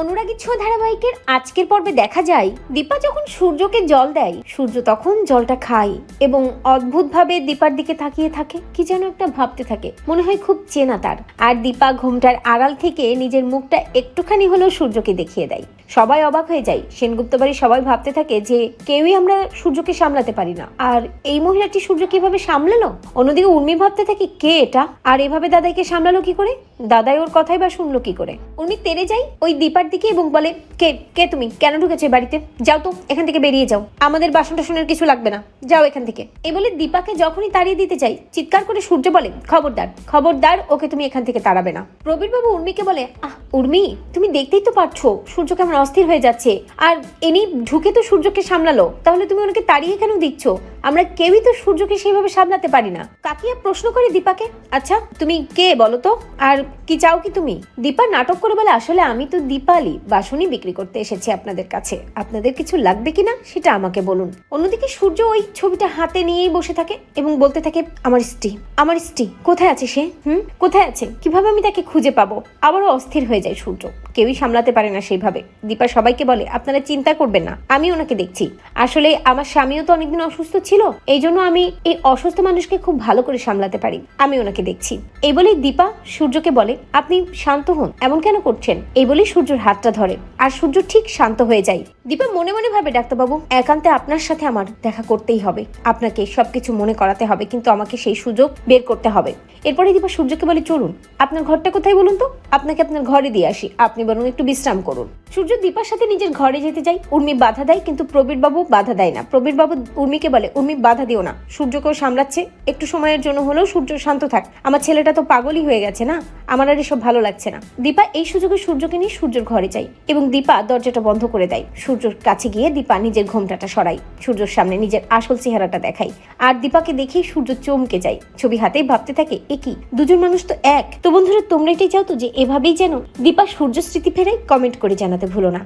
অনুরাগী ছ ধারাবাহিকের আজকের পর্বে দেখা যায়, দীপা যখন সূর্যকে জল দেয়, সূর্য তখন জলটা খায় এবং অদ্ভুতভাবে দীপার দিকে তাকিয়ে থাকে, কি যেন একটা ভাবতে থাকে, মনে হয় খুব চেনা তার। আর দীপা ঘুমটার আড়াল থেকে নিজের মুখটা একটুখানি হলেও সূর্যকে দেখিয়ে দেয়। সবাই অবাক হয়ে যায়, সেনগুপ্ত বাড়ি সবাই ভাবতে থাকে যে কেউই আমরা সূর্যকে সামলাতে পারি না। আর এই মহিলাটি সূর্য কীভাবে সামলালো? অন্যদিকে উর্মি ভাবতে থাকে, কে এটা? আর এভাবে দাদাইকে সামলালো কি করে? দাদাই ওর কথাই বা শুনলো কি করে? উর্মি তেড়ে যাই ওই দীপার দিকে এবং বলে, কে কে তুমি? কেন ঢুকেছে বাড়িতে? যাও তো, এখান থেকে বেরিয়ে যাও। আমাদের বাসন টাসনের কিছু লাগবে না। যাও এখান থেকে। এই বলে দীপাকে যখনই তাড়িয়ে দিতে চাই চিৎকার করে সূর্য বলে, খবরদার খবরদার, ওকে তুমি এখান থেকে তাড়াবে না। প্রবীর বাবু উর্মিকে বলে, আহ, উর্মি, তুমি দেখতেই তো পারছ সূর্য কেমন অস্থির হয়ে যাচ্ছে। আর এনি ঢুকে তো সূর্যকে সামলালো, তাহলে তুমি ওনাকে তাড়িয়ে কেন দিচ্ছ? আমরা কেউই তো সূর্যকে সেইভাবে সামলাতে পারি না। কাকিয়া প্রশ্ন করে দীপাকে আচ্ছা তুমি কে বলো তো? আর কি চাও কি তুমি? দীপা নাটক করে বলে, আসলে আমি তো দীপালি, বাসনই বিক্রি করতে এসেছি আপনাদের কাছে। আপনাদের কিছু লাগবে কিনা সেটা আমাকে বলুন। অন্যদিকে সূর্য ওই ছবিটা হাতে নিয়েই বসে থাকে এবং বলতে থাকে, আমার স্ত্রী আমার স্ত্রী, কোথায় আছে সে? হুম? কোথায় আছে? কীভাবে আমি তাকে খুঁজে পাবো? আবারও অস্থির হয়ে যায় সূর্য। কেউই সামলাতে পারে না সেইভাবে। দীপা সবাইকে বলে, আপনারা চিন্তা করবেন না, আমি ওনাকে দেখছি। আসলে আমার স্বামীও তো অনেকদিন অসুস্থ ছিল এই জন্য আমি এই অসুস্থ মানুষকে খুব ভালো করে সামলাতে পারি। আমি ওনাকে দেখছি। এই বলেই দীপা সূর্যকে বলে, আপনি শান্ত হন। এমন কেন করছেন? এই বলেই সূর্যর হাতটা ধরে। আর সূর্য ঠিক শান্ত হয়ে যায়। দীপা মনে মনে ভাবে, ডাক্তারবাবু, একান্তে আপনার সাথে আমার দেখা করতেই হবে। আপনাকে সবকিছু মনে করাতে হবে, কিন্তু আমাকে সেই সুযোগ বের করতে হবে। এরপরে দীপা সূর্যকে বলে, চলুন, আপনার ঘরটা কোথায় বলুন তো? আপনাকে আপনার ঘরে দিয়ে আসি। আপনি বরং একটু বিশ্রাম করুন। সূর্য দীপার সাথে নিজের ঘরে যেতে যায়। উর্মি বাধা দেয়, কিন্তু প্রবীর বাবু বাধা দেয় না। প্রবীর বাবু উর্মিকে বলে, উর্মি, বাধা দিও না। সূর্যকেও সামলাচ্ছে। একটু সময়ের জন্য হলেও সূর্য শান্ত থাক। আমার ছেলেটা তো পাগলই হয়ে গেছে না? আমার আর এসব ভালো লাগছে না। দীপা এই সুযোগে সূর্যকে নিয়ে সূর্যের ঘরে যায় এবং দীপা দরজাটা বন্ধ করে দেয়। সূর্যর কাছে গিয়ে দীপা নিজের ঘোমটাটা সরাই সূর্যর সামনে নিজের আসল চেহারাটা দেখায়। আর দীপাকে দেখেই সূর্য চমকে যায়। ছবি হাতেই ভাবতে থাকে একই দুজন মানুষ তো এক। তো বন্ধুরা তোমরা এটাই চাও তো যে এভাবেই যেন দীপা সূর্য স্মৃতি ফেরাই কমেন্ট করে জানাতে ভুলো না।